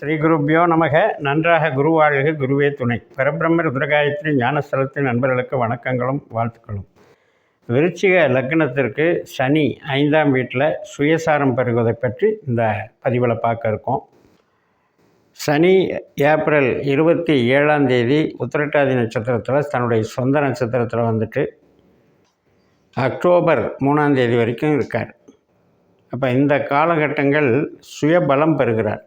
ஸ்ரீ குருப்பியோ நமக. நன்றாக குருவாழ்க குருவே துணை. பரபிரம்ம ருத்ரகாயத்ரி ஞானஸ்தலத்தின் நண்பர்களுக்கு வணக்கங்களும் வாழ்த்துக்களும். விருச்சிக லக்னத்திற்கு சனி ஐந்தாம் வீட்டில் சுயசாரம் பெறுவதை பற்றி இந்த பதிவில் பார்க்க இருக்கோம். சனி ஏப்ரல் இருபத்தி ஏழாம் தேதி உத்திரட்டாதி நட்சத்திரத்தில் தன்னுடைய சொந்த நட்சத்திரத்தில் வந்துட்டு அக்டோபர் மூணாம் தேதி வரைக்கும் இருக்கார். அப்போ இந்த காலகட்டங்கள் சுயபலம் பெறுகிறார்.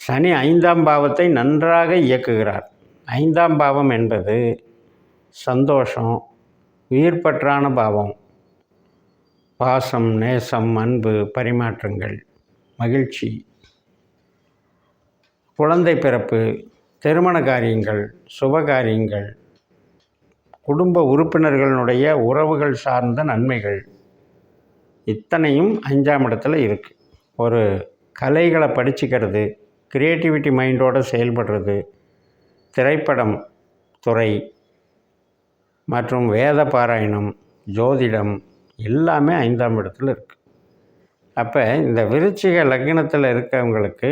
சனி ஐந்தாம் பாவத்தை நன்றாக இயக்குகிறார். ஐந்தாம் பாவம் என்பது சந்தோஷம் உயிர்ப்பற்றான பாவம். பாசம் நேசம் அன்பு பரிமாற்றங்கள் மகிழ்ச்சி. குழந்தை பிறப்பு திருமண காரியங்கள் சுப காரியங்கள் குடும்ப உறுப்பினர்களுடைய உறவுகள் சார்ந்த நன்மைகள். இத்தனையும் அஞ்சாம் இடத்துல இருக்குது ஒரு கலைகளை படிச்சுக்கிறது க்ரியேட்டிவிட்டி மைண்டோடு செயல்படுறது. திரைப்படம் துறை மற்றும் வேத பாராயணம் ஜோதிடம் எல்லாமே ஐந்தாம் இடத்துல இருக்குது அப்போ இந்த விருச்சிக லக்னத்தில் இருக்கவங்களுக்கு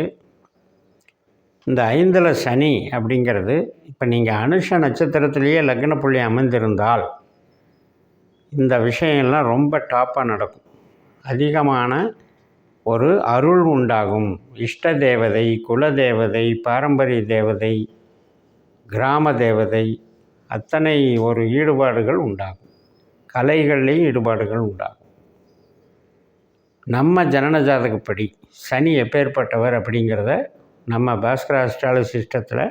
இந்த ஐந்தில் சனி அப்படிங்கிறது இப்போ நீங்கள் அனுஷ நட்சத்திரத்திலேயே லக்ன புள்ளி அமைந்திருந்தால் இந்த விஷயம்லாம் ரொம்ப டாப்பாக நடக்கும். அதிகமான ஒரு அருள் உண்டாகும். இஷ்ட தேவதை குல தேவதை பாரம்பரிய தேவதை கிராம தேவதை அத்தனை ஒரு ஈடுபாடுகள் உண்டாகும். கலைகள்லேயும் ஈடுபாடுகள் உண்டாகும். நம்ம ஜனன ஜாதகப்படி சனி எப்பேற்பட்டவர் அப்படிங்கிறத நம்ம பாஸ்கர அஸ்ட்ராலஜி சிஸ்டத்தில்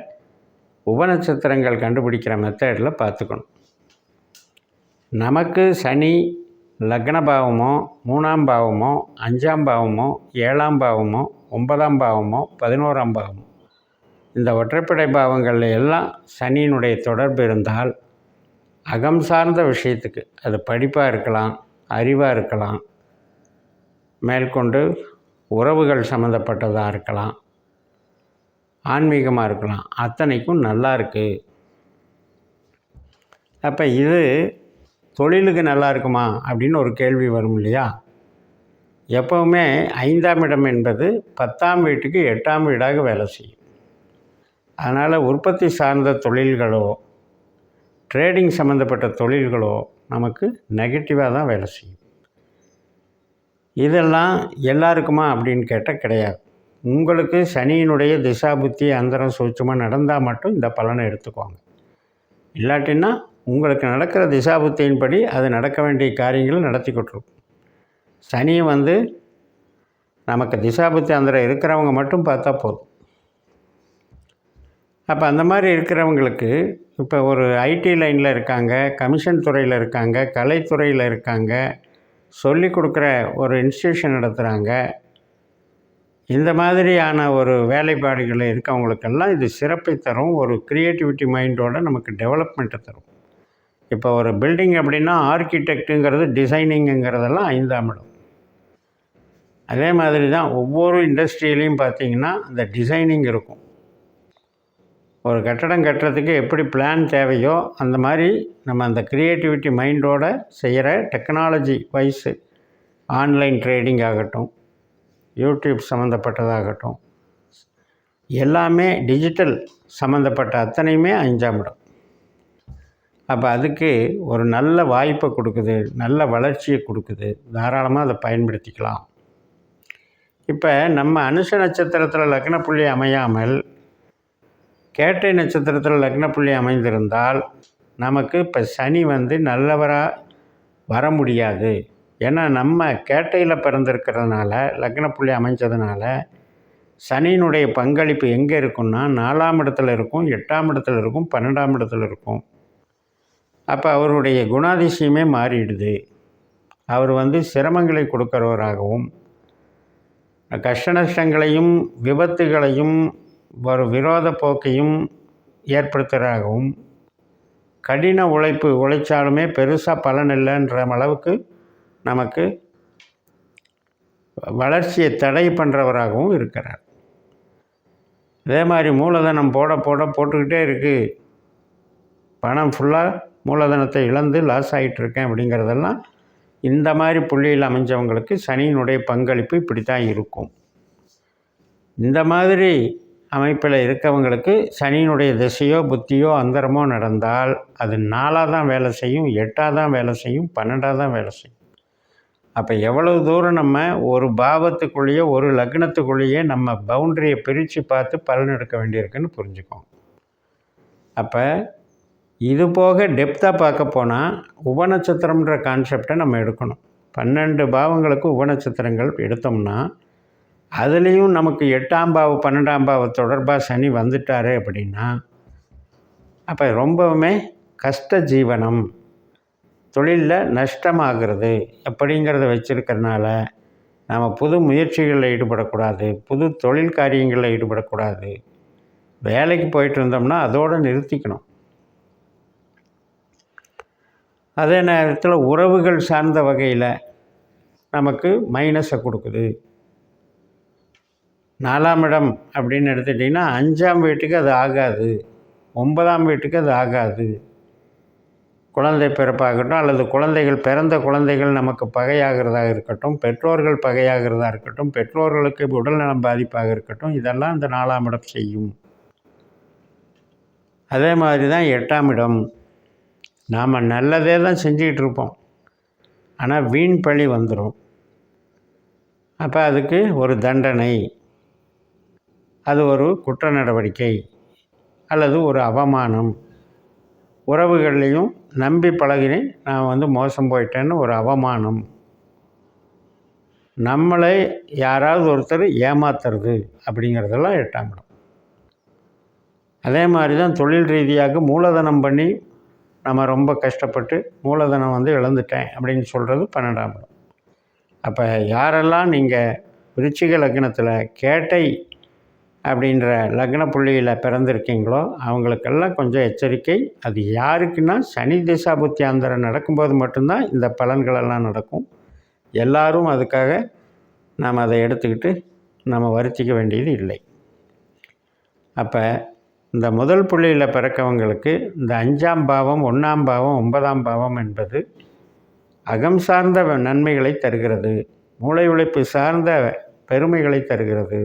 உபநட்சத்திரங்கள் கண்டுபிடிக்கிற மெத்தடில் பார்த்துக்கணும். நமக்கு சனி லக்ன பாவமோ மூணாம் பாவமோ அஞ்சாம் பாவமோ ஏழாம் பாவமோ ஒன்பதாம் பாவமோ பதினோராம் பாவமோ இந்த ஒற்றைப்படை பாவங்களில் எல்லாம் சனியினுடைய தொடர்பு இருந்தால் அகம் சார்ந்த விஷயத்துக்கு அது படிப்பாக இருக்கலாம் அறிவாக இருக்கலாம் மேற்கொண்டு உறவுகள் சம்மந்தப்பட்டதாக இருக்கலாம் ஆன்மீகமாக இருக்கலாம் அத்தனைக்கும் நல்லா இருக்குது அப்போ இது தொழிலுக்கு நல்லா இருக்குமா அப்படின்னு ஒரு கேள்வி வரும் இல்லையா? எப்போவுமே ஐந்தாம் இடம் என்பது பத்தாம் வீட்டுக்கு எட்டாம் வீடாக வேலை செய்யும். அதனால் உற்பத்தி சார்ந்த தொழில்களோ ட்ரேடிங் சம்மந்தப்பட்ட தொழில்களோ நமக்கு நெகட்டிவாக தான் வேலை செய்யும். இதெல்லாம் எல்லாருக்குமா அப்படின்னு கேட்டால் கிடையாது. உங்களுக்கு சனியினுடைய திசா புத்தி அந்தரம் சூட்சமாக நடந்தால் மட்டும் இந்த பலனை எடுத்துக்குவாங்க இல்லாட்டின்னா உங்களுக்கு நடக்கிற திசாபுத்தியின்படி அது நடக்க வேண்டிய காரியங்கள் நடத்தி கொண்டிருக்கும். சனி வந்து நமக்கு திசாபுத்தி அந்த இருக்கிறவங்க மட்டும் பார்த்தா போதும். அப்போ அந்த மாதிரி இருக்கிறவங்களுக்கு இப்போ ஒரு ஐடி லைனில் இருக்காங்க கமிஷன் துறையில் இருக்காங்க கலைத்துறையில் இருக்காங்க சொல்லி கொடுக்குற ஒரு இன்ஸ்டியூஷன் நடத்துகிறாங்க இந்த மாதிரியான ஒரு வேலைப்பாடுகளில் இருக்கவங்களுக்கெல்லாம் இது சிறப்பை தரும் ஒரு க்ரியேட்டிவிட்டி மைண்டோட நமக்கு டெவலப்மெண்ட்டை தரும். இப்போ ஒரு பில்டிங் அப்படின்னா ஆர்கிடெக்ட்டுங்கிறது டிசைனிங்குங்கிறதெல்லாம் ஐந்தாம் இடம். அதே மாதிரி தான் ஒவ்வொரு இண்டஸ்ட்ரியிலையும் பார்த்திங்கன்னா அந்த டிசைனிங் இருக்கும். ஒரு கட்டடம் கட்டுறதுக்கு எப்படி பிளான் தேவையோ அந்த மாதிரி நம்ம அந்த க்ரியேட்டிவிட்டி மைண்டோட செய்கிற டெக்னாலஜி வைஸு ஆன்லைன் ட்ரேடிங் ஆகட்டும் யூடியூப் சம்மந்தப்பட்டதாகட்டும் எல்லாமே டிஜிட்டல் சம்மந்தப்பட்ட அத்தனையுமே அஞ்சாம் இடம். அப்போ அதுக்கு ஒரு நல்ல வாய்ப்பை கொடுக்குது நல்ல வளர்ச்சியை கொடுக்குது. தாராளமாக அதை பயன்படுத்திக்கலாம். இப்போ நம்ம அனுஷ நட்சத்திரத்தில் லக்ன புள்ளி அமையாமல் கேட்டை நட்சத்திரத்தில் லக்ன புள்ளி அமைந்திருந்தால் நமக்கு இப்போ சனி வந்து நல்லவராக வர முடியாது. ஏன்னா நம்ம கேட்டையில் பிறந்திருக்கிறதுனால லக்ன புள்ளி அமைஞ்சதுனால சனியினுடைய பங்களிப்பு எங்கே இருக்குன்னா நாலாம் இடத்துல இருக்கும் எட்டாம் இடத்துல இருக்கும் பன்னெண்டாம் இடத்துல இருக்கும். அப்போ அவருடைய குணாதிசயமே மாறிடுது. அவர் வந்து சிரமங்களை கொடுக்குறவராகவும் கஷ்ட நஷ்டங்களையும் விபத்துகளையும் ஒரு விரோத போக்கையும் ஏற்படுத்துகிறாகவும் கடின உழைப்பு உழைச்சாலுமே பெருசாக பலன் இல்லைன்ற அளவுக்கு நமக்கு வளர்ச்சியை தடை பண்ணுறவராகவும் இருக்கிறார். அதே மாதிரி மூலதனம் போட போட போட்டுக்கிட்டே இருக்குது பணம் ஃபுல்லாக மூலதனத்தை இழந்து லாஸ் ஆகிட்டுருக்கேன் அப்படிங்கிறதெல்லாம் இந்த மாதிரி புள்ளியில் அமைஞ்சவங்களுக்கு சனியினுடைய பங்களிப்பு இப்படி தான் இருக்கும். இந்த மாதிரி அமைப்பில் இருக்கவங்களுக்கு சனியினுடைய திசையோ புத்தியோ அந்தரமோ நடந்தால் அது நாலாக தான் வேலை செய்யும் எட்டாக தான் வேலை செய்யும் பன்னெண்டாக தான் வேலை செய்யும். அப்போ எவ்வளவு தூரம் நம்ம ஒரு பாவத்துக்குள்ளேயே ஒரு லக்னத்துக்குள்ளேயே நம்ம பவுண்டரியை பிரித்து பார்த்து பலன் எடுக்க வேண்டியிருக்குன்னு புரிஞ்சுக்கோம் அப்போ இது போக டெப்த்தாக பார்க்க போனால் உபநட்சத்திரம்ன்ற கான்செப்டை நம்ம எடுக்கணும். பன்னெண்டு பாவங்களுக்கு உபநட்சத்திரங்கள் எடுத்தோம்னா அதுலேயும் நமக்கு எட்டாம் பாவம் பன்னெண்டாம் பாவ தொடர்பாக சனி வந்துட்டாரு அப்படின்னா அப்போ ரொம்பவுமே கஷ்ட ஜீவனம் தொழிலில் நஷ்டமாகிறது அப்படிங்கிறத வச்சுருக்கிறதுனால நாம் புது முயற்சிகளில் ஈடுபடக்கூடாது புது தொழில் காரியங்களில் ஈடுபடக்கூடாது. வேலைக்கு போயிட்டு இருந்தோம்னா அதோடு நிறுத்திக்கணும். அதே நேரத்தில் உறவுகள் சார்ந்த வகையில் நமக்கு மைனஸை கொடுக்குது. நாலாம் இடம் அப்படின்னு எடுத்துட்டிங்கன்னா அஞ்சாம் வீட்டுக்கு அது ஆகாது. ஒன்பதாம் வீட்டுக்கு அது ஆகாது. குழந்தை பிறப்பாகட்டும் அல்லது குழந்தைகள் பிறந்த குழந்தைகள் நமக்கு பகையாகிறதாக இருக்கட்டும் பெற்றோர்கள் பகையாகிறதா இருக்கட்டும் பெற்றோர்களுக்கு உடல்நலம் பாதிப்பாக இருக்கட்டும் இதெல்லாம் இந்த நாலாம் இடம் செய்யும். அதே மாதிரி தான் எட்டாம் இடம். நாம் நல்லதே தான் செஞ்சுக்கிட்டு இருப்போம் ஆனால் வீண் பழி வந்துடும் அப்போ அதுக்கு ஒரு தண்டனை. அது ஒரு குற்ற நடவடிக்கை அல்லது ஒரு அவமானம். உறவுகள்லேயும் நம்பி பழகினேன் நான் வந்து மோசம் போயிட்டேன்னு ஒரு அவமானம். நம்மளை யாராவது ஒருத்தர் ஏமாத்துறது அப்படிங்கிறதெல்லாம் எட்டாம் இடம். அதே மாதிரி தான் தொழில் ரீதியாக மூலதனம் பண்ணி நம்ம ரொம்ப கஷ்டப்பட்டு மூலதனம் வந்து இழந்துட்டேன் அப்படின்னு சொல்கிறது பன்னெண்டாம் இடம். அப்போ யாரெல்லாம் நீங்கள் விருச்சிக லக்னத்தில் கேட்டை அப்படின்ற லக்ன புள்ளியில் பிறந்திருக்கீங்களோ அவங்களுக்கெல்லாம் கொஞ்சம் எச்சரிக்கை. அது யாருக்குன்னா சனி திசா புத்தியாந்தரம் நடக்கும்போது மட்டும்தான் இந்த பலன்களெல்லாம் நடக்கும். எல்லாரும் அதுக்காக நாம் அதை எடுத்துக்கிட்டு நம்ம வருத்திக்க வேண்டியது இல்லை. அப்போ இந்த முதல் புள்ளியில் பிறக்கவங்களுக்கு இந்த அஞ்சாம் பாவம் ஒன்றாம் பாவம் ஒன்பதாம் பாவம் என்பது அகம் சார்ந்த நன்மைகளை தருகிறது. மூளை உழைப்பு சார்ந்த பெருமைகளை தருகிறது.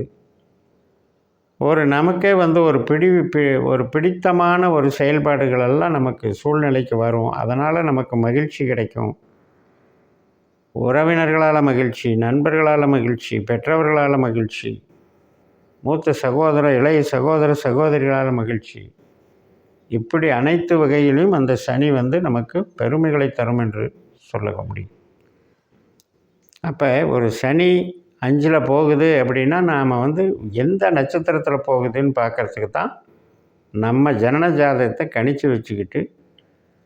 ஒரு நமக்கே வந்து ஒரு பிடி ஒரு பிடித்தமான ஒரு செயல்பாடுகளெல்லாம் நமக்கு சூழ்நிலைக்கு வரும். அதனால் நமக்கு மகிழ்ச்சி கிடைக்கும். உறவினர்களால் மகிழ்ச்சி நண்பர்களால் மகிழ்ச்சி பெற்றவர்களால் மகிழ்ச்சி. மூத்த சகோதர இளைய சகோதர சகோதரிகளால் மகிழ்ச்சி. இப்படி அனைத்து வகையிலும் அந்த சனி வந்து நமக்கு பெருமைகளை தரும் என்று சொல்ல முடியும். அப்போ ஒரு சனி அஞ்சில் போகுது அப்படின்னா நாம் வந்து எந்த நட்சத்திரத்தில் போகுதுன்னு பார்க்குறதுக்கு தான் நம்ம ஜனன ஜாதகத்தை கணிச்சு வச்சுக்கிட்டு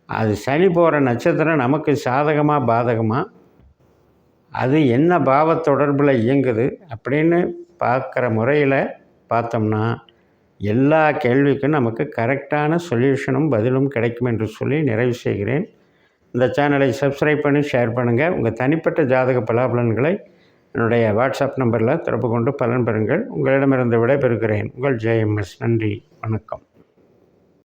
அது சனி போகிற நட்சத்திரம் நமக்கு சாதகமாக பாதகமாக அது என்ன பாவ தொடர்பில் இயங்குது அப்படின்னு பார்க்குற முறையில் பார்த்தோம்னா எல்லா கேள்விக்கும் நமக்கு கரெக்டான சொல்யூஷனும் பதிலும் கிடைக்கும் என்று சொல்லி நிறைவு செய்கிறேன். இந்த சேனலை சப்ஸ்கிரைப் பண்ணி ஷேர் பண்ணுங்கள் உங்கள் தனிப்பட்ட ஜாதக பலாபலன்களை என்னுடைய வாட்ஸ்அப் நம்பரில் தொடர்பு கொண்டு பலன் பெறுங்கள். உங்களிடமிருந்து விடைபெறுகிறேன். உங்கள் ஜேஎம்எஸ் நன்றி. வணக்கம்.